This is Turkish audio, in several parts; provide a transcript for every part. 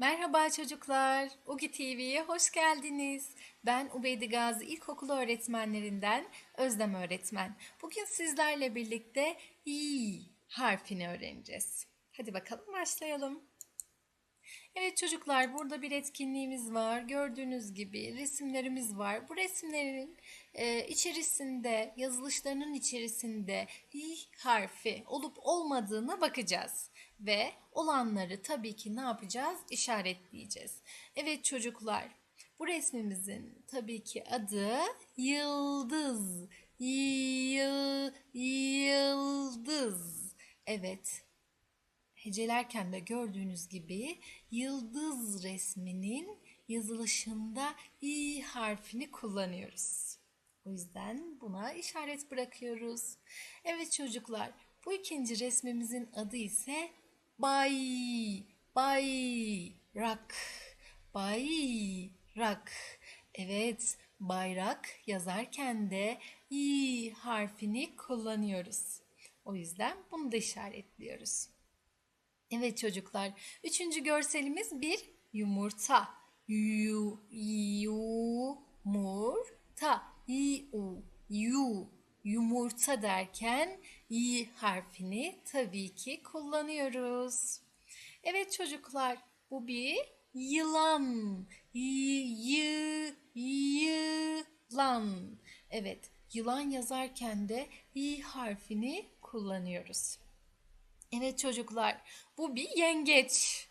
Merhaba çocuklar, Ugi TV'ye hoş geldiniz. Ben Ubeydi Gazi İlkokulu öğretmenlerinden Özlem öğretmen. Bugün sizlerle birlikte İ harfini öğreneceğiz. Hadi bakalım başlayalım. Evet çocuklar burada bir etkinliğimiz var. Gördüğünüz gibi resimlerimiz var. Bu resimlerin e, içerisinde, yazılışlarının içerisinde i harfi olup olmadığına bakacağız. Ve olanları tabii ki ne yapacağız? İşaretleyeceğiz. Evet çocuklar bu resmimizin tabii ki adı yıldız. Yı- Yıldız. Evet hecelerken de gördüğünüz gibi yıldız resminin yazılışında i harfini kullanıyoruz. O yüzden buna işaret bırakıyoruz. Evet çocuklar, bu ikinci resmimizin adı ise bay, bayrak, bayrak. Evet, bayrak yazarken de i harfini kullanıyoruz. O yüzden bunu da işaretliyoruz. Evet çocuklar, üçüncü görselimiz bir yumurta. Yu, yumurta, yu, yu, yumurta derken i harfini tabii ki kullanıyoruz. Evet çocuklar, bu bir yılan. Y, yılan. Evet, yılan yazarken de i harfini kullanıyoruz. Evet çocuklar, bu bir yengeç.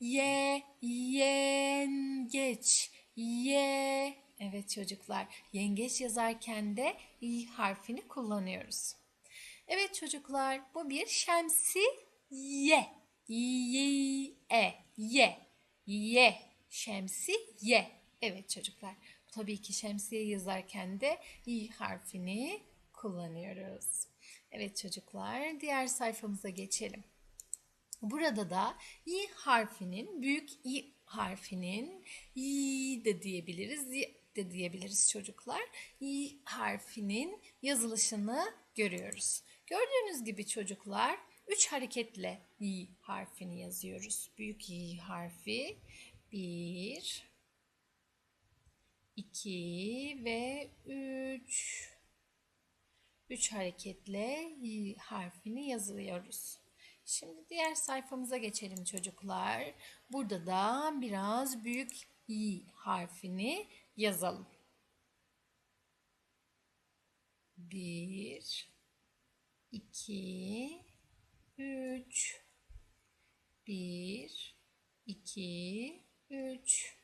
Ye, yengeç. Ye. Evet çocuklar, yengeç yazarken de i harfini kullanıyoruz. Evet çocuklar, bu bir şemsiye. Ye, e, ye, ye, şemsiye. Evet çocuklar, tabii ki şemsiye yazarken de i harfini kullanıyoruz. Evet çocuklar, diğer sayfamıza geçelim. Burada da i harfinin, büyük i harfinin i de diyebiliriz, de diyebiliriz çocuklar. i harfinin yazılışını görüyoruz. Gördüğünüz gibi çocuklar, üç hareketle i harfini yazıyoruz. Büyük i harfi bir, iki ve üç. Üç hareketle i harfini yazıyoruz. Şimdi diğer sayfamıza geçelim çocuklar. Burada da biraz büyük i harfini yazalım. Bir, iki, üç. Bir, iki, üç.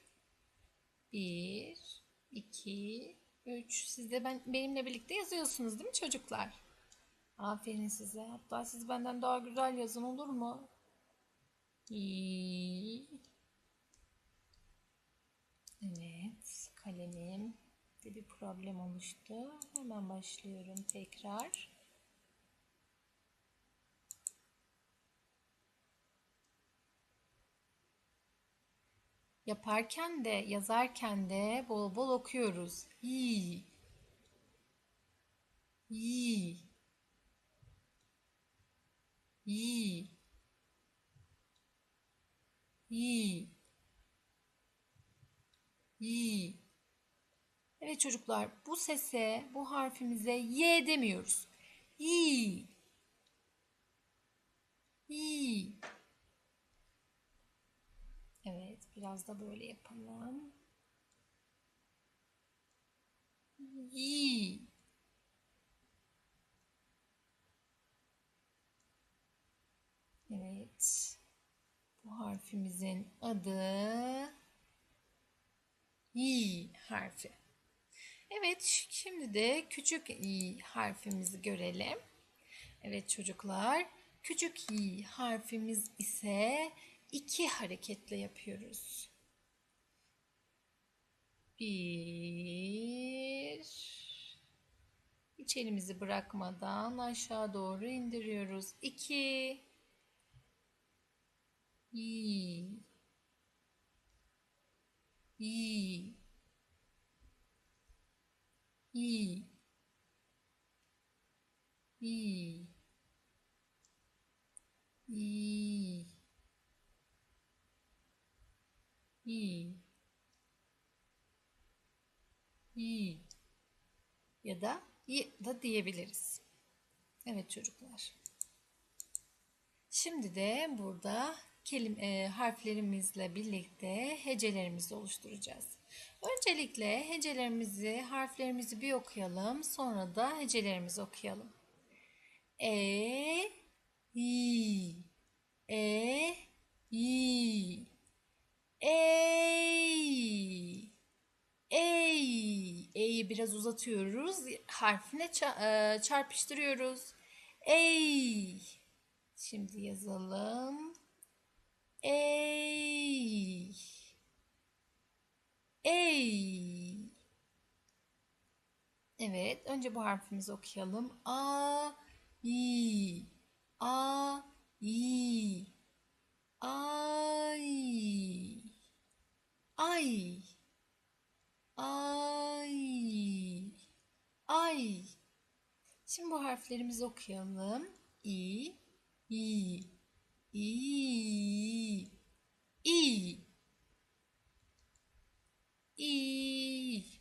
Bir, iki, 3. Siz de ben, benimle birlikte yazıyorsunuz değil mi çocuklar? Aferin size. Hatta siz benden daha güzel yazın olur mu? İyi. Evet. Kalemim de bir problem oluştu. Hemen başlıyorum tekrar. Yaparken de yazarken de bol bol okuyoruz. İyi. İyi. İyi. İyi. İyi. Evet çocuklar bu sese, bu harfimize y demiyoruz. İyi. İyi. Evet, biraz da böyle yapalım. İyi. Evet. Bu harfimizin adı İ harfi. Evet, şimdi de küçük i harfimizi görelim. Evet çocuklar, küçük i harfimiz ise iki hareketle yapıyoruz. Bir. Hiç elimizi bırakmadan aşağı doğru indiriyoruz. İki. İyi. İyi. İyi. İyi. İyi. İ i ya da y da diyebiliriz. Evet çocuklar. Şimdi de burada kelime, e, harflerimizle birlikte hecelerimizi oluşturacağız. Öncelikle hecelerimizi, harflerimizi bir okuyalım. Sonra da hecelerimizi okuyalım. E, i, e, i, ey, ey. E'yi biraz uzatıyoruz. Harfine e, çarpıştırıyoruz. Ey. Şimdi yazalım. Ey. Ey. Evet, önce bu harfimizi okuyalım. A, i, a, i, ay, ay, ay, ay. Şimdi harflerimizi okuyalım. İ, i, i, i, i,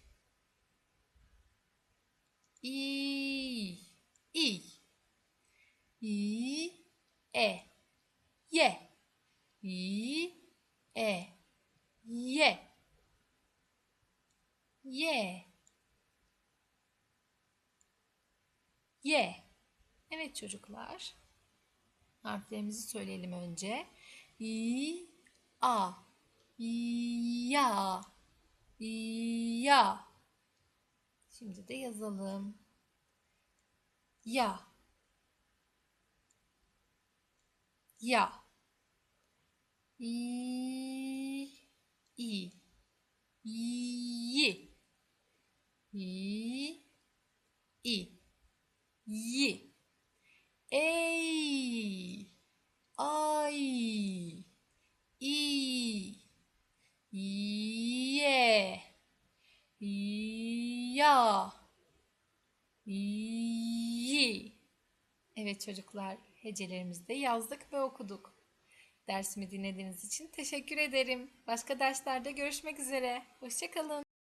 i, i, e, ye, i, e, ye, ye, ye. Evet çocuklar. Harflerimizi söyleyelim önce. İ, a, ya, ya. Şimdi de yazalım. Ya, ya. İ, i, yi, i, yi. Ey, ay, i, ye, ya, yi. Evet çocuklar, hecelerimizi yazdık ve okuduk. Dersimi dinlediğiniz için teşekkür ederim. Başka derslerde görüşmek üzere. Hoşçakalın.